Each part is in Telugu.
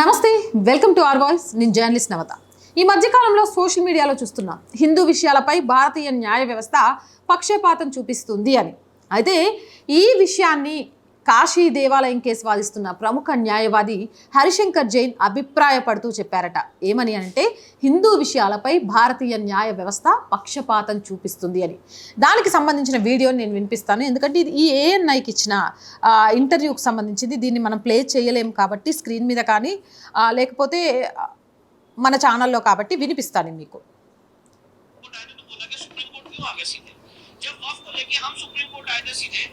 నమస్తే వెల్కమ్ టు ఆర్ వాయిస్. నేను జర్నలిస్ట్ నవత. ఈ మధ్యకాలంలో సోషల్ మీడియాలో చూస్తున్నాం హిందూ విషయాలపై భారతీయ న్యాయ వ్యవస్థ పక్షపాతం చూపిస్తుంది అని. అయితే ఈ విషయాన్ని కాశీ దేవాలయం కేసు వాదిస్తున్న ప్రముఖ న్యాయవాది హరిశంకర్ జైన్ అభిప్రాయపడుతూ చెప్పారట ఏమని అంటే హిందూ విషయాలపై భారతీయ న్యాయ వ్యవస్థ పక్షపాతం చూపిస్తుంది అని దానికి సంబంధించిన వీడియోని నేను వినిపిస్తాను ఎందుకంటే ఇది ఈ ఏఎన్ఐకి ఇచ్చిన ఆ, ఇంటర్వ్యూకి సంబంధించింది దీన్ని మనం ప్లే చేయలేము కాబట్టి స్క్రీన్ మీద కానీ ఆ, లేకపోతే ఆ, మన ఛానల్లో కాబట్టి వినిపిస్తాను మీకు कोर्ट आए थे तो बोला कि सुप्रीम कोर्ट क्यों आ गए सीधे जब वफ को लेके हम सुप्रीम कोर्ट आए थे सीधे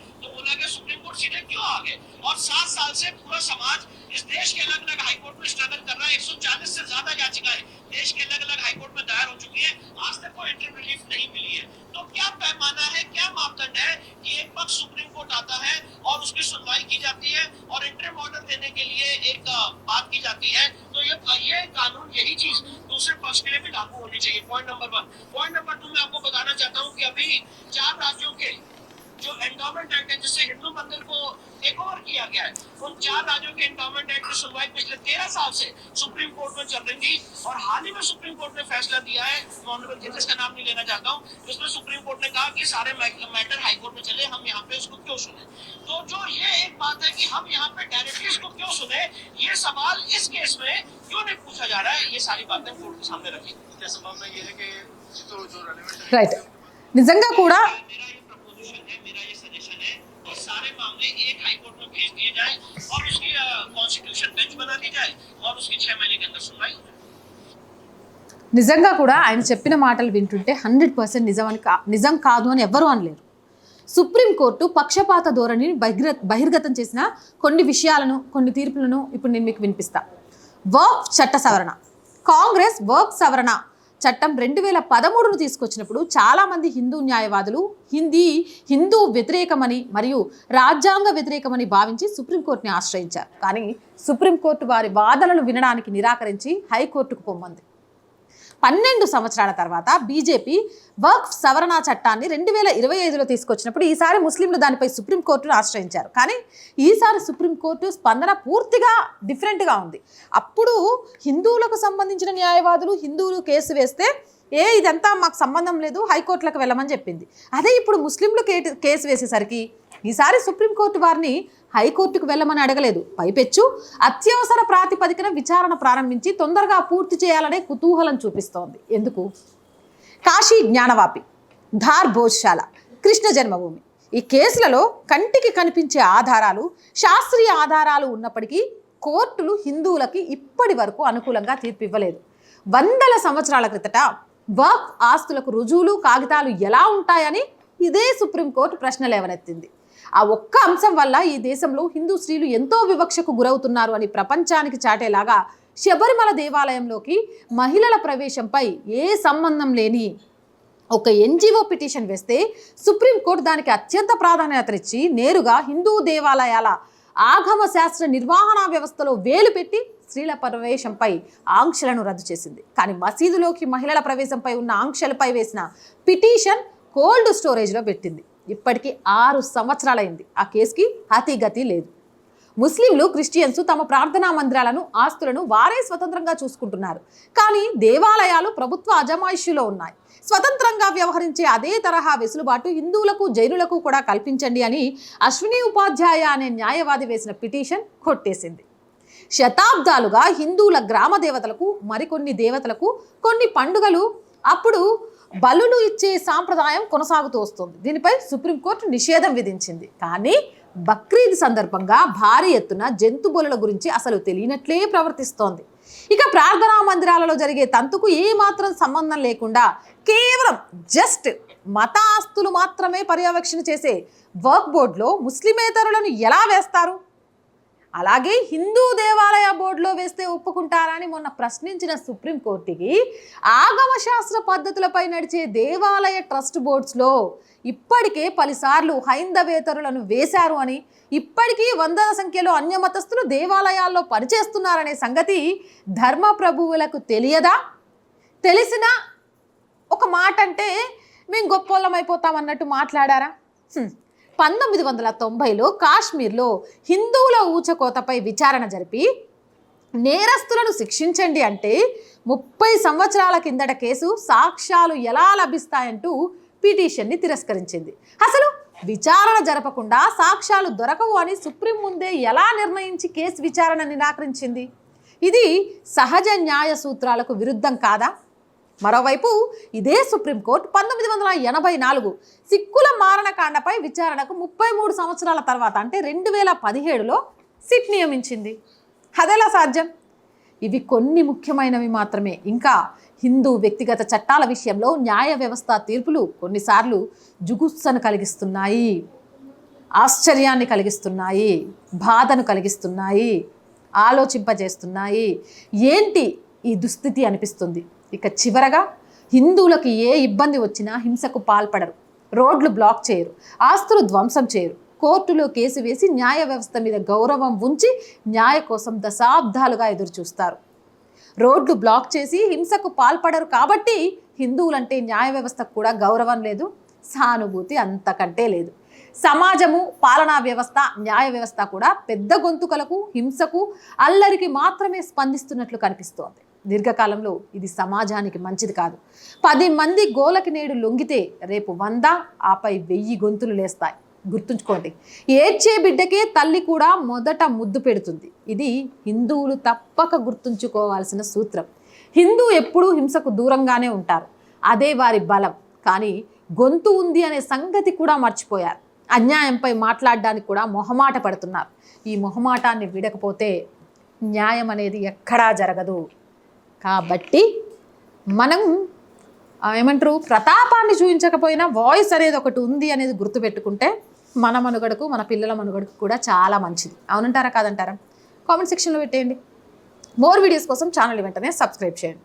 कि सुप्रीम कोर्ट सीधे क्यों आ गए? और सात साल से पूरा समाज इस देश के अलग अलग हाईकोर्ट में स्ट्रगल कर रहा है। 140 से ज़्यादा याचिकाएँ देश के अलग अलग हाईकोर्ट में दायर हो चुकी है। आज तक कोई इंटरम रिलीफ नहीं मिली है। तो क्या पैमाना है, क्या मापदंड है कि एक पक्ष सुप्रीम कोर्ट आता है और उसकी सुनवाई की जाती है और इंटरम ऑर्डर देने के लिए एक बात की जाती है? तो ये ये कानून यही चीज़ दूसरे पक्ष के लिए भी लागू होनी चाहिए। Point number one point number two मैं आपको बताना चाहता हूँ कि अभी चार राज्यों के जो एंडोमेंट एक्ट है, जिससे चार राज्यों के एंडोमेंट एक्ट की सुनवाई पिछले तेरह साल से सुप्रीम कोर्ट में चल रही थी और हाल ही में सुप्रीम कोर्ट ने फैसला दिया है ऑनरेबल जजेस का नाम नहीं लेना चाहता हूँ जिसमें सुप्रीम कोर्ट ने कहा कि सारे मैटर हाई कोर्ट में चले हम यहाँ पे इसको क्यों सुने तो जो ये एक बात है कि हम यहाँ पे डायरेक्टली इसको क्यों सुने ये सवाल इस केस में क्यों नहीं पूछा जा रहा है ये सारी बातें कोर्ट के सामने रखी क्या संभावना ये है कि तो जो रेलिवेंट రైట్ నిజంగా కూడా मेरा ये प्रपोजिशन है मेरा ये सजेशन है कि सारे मामले एक हाई कोर्ट में भेज दिए जाए और उसकी कॉन्स्टिट्यूशन बेंच बना दी जाए और उसकी छह महीने के अंदर सुनवाई हो जाए నిజంగా కూడా ఆయన చెప్పిన మాటలు వింటుంటే హండ్రెడ్ పర్సెంట్ నిజం అని కా నిజం కాదు అని ఎవ్వరూ అనలేరు సుప్రీంకోర్టు పక్షపాత ధోరణిని బహిర్గ బహిర్గతం చేసిన కొన్ని విషయాలను కొన్ని తీర్పులను ఇప్పుడు నేను మీకు వినిపిస్తా వర్క్ చట్ట సవరణ కాంగ్రెస్ వర్క్ సవరణ చట్టం రెండు వేల పదమూడును తీసుకొచ్చినప్పుడు చాలామంది హిందూ న్యాయవాదులు హిందీ హిందూ వ్యతిరేకమని మరియు రాజ్యాంగ వ్యతిరేకమని భావించి సుప్రీంకోర్టుని ఆశ్రయించారు. కానీ సుప్రీంకోర్టు వారి వాదనలు వినడానికి నిరాకరించి హైకోర్టుకు పొమ్మంది. పన్నెండు సంవత్సరాల తర్వాత బీజేపీ వర్క్ సవరణ చట్టాన్ని రెండు వేల ఇరవై ఐదులో తీసుకొచ్చినప్పుడు ఈసారి ముస్లింలు దానిపై సుప్రీంకోర్టును ఆశ్రయించారు. కానీ ఈసారి సుప్రీంకోర్టు స్పందన పూర్తిగా డిఫరెంట్గా ఉంది. అప్పుడు హిందువులకు సంబంధించిన న్యాయవాదులు హిందువులు కేసు వేస్తే ఏ ఇదంతా మాకు సంబంధం లేదు హైకోర్టులకు వెళ్ళమని చెప్పింది. అదే ఇప్పుడు ముస్లింలు కేటు కేసు వేసేసరికి ఈసారి సుప్రీంకోర్టు వారిని హైకోర్టుకు వెళ్ళమని అడగలేదు. పైపెచ్చు అత్యవసర ప్రాతిపదికన విచారణ ప్రారంభించి తొందరగా పూర్తి చేయాలనే కుతూహలం చూపిస్తోంది. ఎందుకు? కాశీ జ్ఞానవాపి ధార్ భోజశాల కృష్ణ జన్మభూమి. ఈ కేసులలో కంటికి కనిపించే ఆధారాలు శాస్త్రీయ ఆధారాలు ఉన్నప్పటికీ కోర్టులు హిందువులకి ఇప్పటి వరకు అనుకూలంగా తీర్పు ఇవ్వలేదు వందల సంవత్సరాల క్రితట వర్క్ ఆస్తులకు రుజువులు కాగితాలు ఎలా ఉంటాయని ఇదే సుప్రీంకోర్టు ప్రశ్న లేవనెత్తింది ఆ ఒక్క అంశం వల్ల ఈ దేశంలో హిందూ స్త్రీలు ఎంతో వివక్షకు గురవుతున్నారు అని ప్రపంచానికి చాటేలాగా శబరిమల దేవాలయంలోకి మహిళల ప్రవేశంపై ఏ సంబంధం లేని ఒక ఎన్జిఓ పిటిషన్ వేస్తే సుప్రీంకోర్టు దానికి అత్యంత ప్రాధాన్యతనిచ్చి నేరుగా హిందూ దేవాలయాల ఆగమ శాస్త్ర నిర్వహణ వ్యవస్థలో వేలు పెట్టి స్త్రీల ప్రవేశంపై ఆంక్షలను రద్దు చేసింది. కానీ మసీదులోకి మహిళల ప్రవేశంపై ఉన్న ఆంక్షలపై వేసిన పిటిషన్ కోల్డ్ స్టోరేజ్లో పెట్టింది. ఇప్పటికీ ఆరు సంవత్సరాలైంది. ఆ కేసుకి అతిగతి లేదు. ముస్లింలు క్రిస్టియన్స్ తమ ప్రార్థనా మందిరాలను ఆస్తులను వారే స్వతంత్రంగా చూసుకుంటున్నారు. కానీ దేవాలయాలు ప్రభుత్వ అజమాయిషులో ఉన్నాయి. స్వతంత్రంగా వ్యవహరించే అదే తరహా వెసులుబాటు హిందువులకు జైనులకు కూడా కల్పించండి అని అశ్విని ఉపాధ్యాయ అనే న్యాయవాది వేసిన పిటిషన్ కొట్టేసింది. శతాబ్దాలుగా హిందువుల గ్రామ దేవతలకు మరికొన్ని దేవతలకు కొన్ని పండుగలు అప్పుడు బలులు ఇచ్చే సాంప్రదాయం కొనసాగుతూ వస్తుంది. దీనిపై సుప్రీంకోర్టు నిషేధం విధించింది. కానీ బక్రీద్ సందర్భంగా భారీ ఎత్తున జంతు బలుల గురించి అసలు తెలియనట్లే ప్రవర్తిస్తోంది. ఇక ప్రార్థనా మందిరాలలో జరిగే తంతుకు ఏమాత్రం సంబంధం లేకుండా కేవలం జస్ట్ మత ఆస్తులు మాత్రమే పర్యవేక్షణ చేసే వర్క్ బోర్డులో ముస్లిమేతరులను ఎలా వేస్తారు? అలాగే హిందూ దేవాలయ బోర్డులో వేస్తే ఒప్పుకుంటారని మొన్న ప్రశ్నించిన సుప్రీంకోర్టుకి ఆగమ శాస్త్ర పద్ధతులపై నడిచే దేవాలయ ట్రస్ట్ బోర్డ్స్లో ఇప్పటికే పలుసార్లు హైందవేతరులను వేశారు అని ఇప్పటికీ వందల సంఖ్యలో అన్యమతస్థులు దేవాలయాల్లో పనిచేస్తున్నారనే సంగతి ధర్మ ప్రభువులకు తెలియదా? తెలిసిన ఒక మాట అంటే మేము గొప్పోళ్ళం అయిపోతాం అన్నట్టు మాట్లాడారా పంతొమ్మిది వందల తొంభైలో కాశ్మీర్లో హిందువుల ఊచకోతపై విచారణ జరిపి నేరస్తులను శిక్షించండి అంటే ముప్పై సంవత్సరాల కిందట కేసు సాక్ష్యాలు ఎలా లభిస్తాయంటూ పిటిషన్ని తిరస్కరించింది. అసలు విచారణ జరపకుండా సాక్ష్యాలు దొరకవు అని సుప్రీం ముందే ఎలా నిర్ణయించి కేసు విచారణ నిరాకరించింది? ఇది సహజ న్యాయ సూత్రాలకు విరుద్ధం కాదా? మరోవైపు ఇదే సుప్రీంకోర్టు పంతొమ్మిది వందల ఎనభై నాలుగు సిక్కుల మారణకాండపై విచారణకు ముప్పై మూడు సంవత్సరాల తర్వాత అంటే రెండు వేల పదిహేడులో సిట్ నియమించింది. అదెలా సాధ్యం? ఇవి కొన్ని ముఖ్యమైనవి మాత్రమే. ఇంకా హిందూ వ్యక్తిగత చట్టాల విషయంలో న్యాయ వ్యవస్థ తీర్పులు కొన్నిసార్లు జుగుత్సను కలిగిస్తున్నాయి. ఆశ్చర్యాన్ని కలిగిస్తున్నాయి. బాధను కలిగిస్తున్నాయి. ఆలోచింపజేస్తున్నాయి. ఏంటి ఈ దుస్థితి అనిపిస్తుంది? ఇక చివరగా హిందువులకు ఏ ఇబ్బంది వచ్చినా హింసకు పాల్పడరు రోడ్లు బ్లాక్ చేయరు ఆస్తులు ధ్వంసం చేయరు కోర్టులో కేసు వేసి న్యాయ వ్యవస్థ మీద గౌరవం ఉంచి న్యాయ కోసం దశాబ్దాలుగా ఎదురుచూస్తారు. రోడ్లు బ్లాక్ చేసి హింసకు పాల్పడరు కాబట్టి హిందువులంటే న్యాయ వ్యవస్థకు కూడా గౌరవం లేదు సానుభూతి అంతకంటే లేదు. సమాజము పాలనా వ్యవస్థ న్యాయ వ్యవస్థ కూడా పెద్ద గొంతుకలకు హింసకు అల్లరికి మాత్రమే స్పందిస్తున్నట్లు కనిపిస్తోంది. దీర్ఘకాలంలో ఇది సమాజానికి మంచిది కాదు. పది మంది గోలకి నేడు లొంగితే రేపు వంద ఆపై వెయ్యి గొంతులు లేస్తాయి. గుర్తుంచుకోండి ఏడ్చే బిడ్డకే తల్లి కూడా మొదట ముద్దు పెడుతుంది. ఇది హిందువులు తప్పక గుర్తుంచుకోవాల్సిన సూత్రం. హిందూ ఎప్పుడూ హింసకు దూరంగానే ఉంటారు. అదే వారి బలం. కానీ గొంతు ఉంది అనే సంగతి కూడా మర్చిపోయారు. అన్యాయంపై మాట్లాడడానికి కూడా మొహమాట పడుతున్నారు. ఈ మొహమాటాన్ని విడకపోతే న్యాయం అనేది ఎక్కడా జరగదు. కాబట్టి మనం ఏమంటారు ప్రతాపాన్ని చూపించకపోయినా వాయిస్ అనేది ఒకటి ఉంది అనేది గుర్తుపెట్టుకుంటే మన మనుగడకు మన పిల్లల మనుగడకు కూడా చాలా మంచిది. అవునంటారా కాదంటారా? కామెంట్ సెక్షన్లో పెట్టేయండి. మోర్ వీడియోస్ కోసం ఛానల్ వెంటనే సబ్స్క్రైబ్ చేయండి.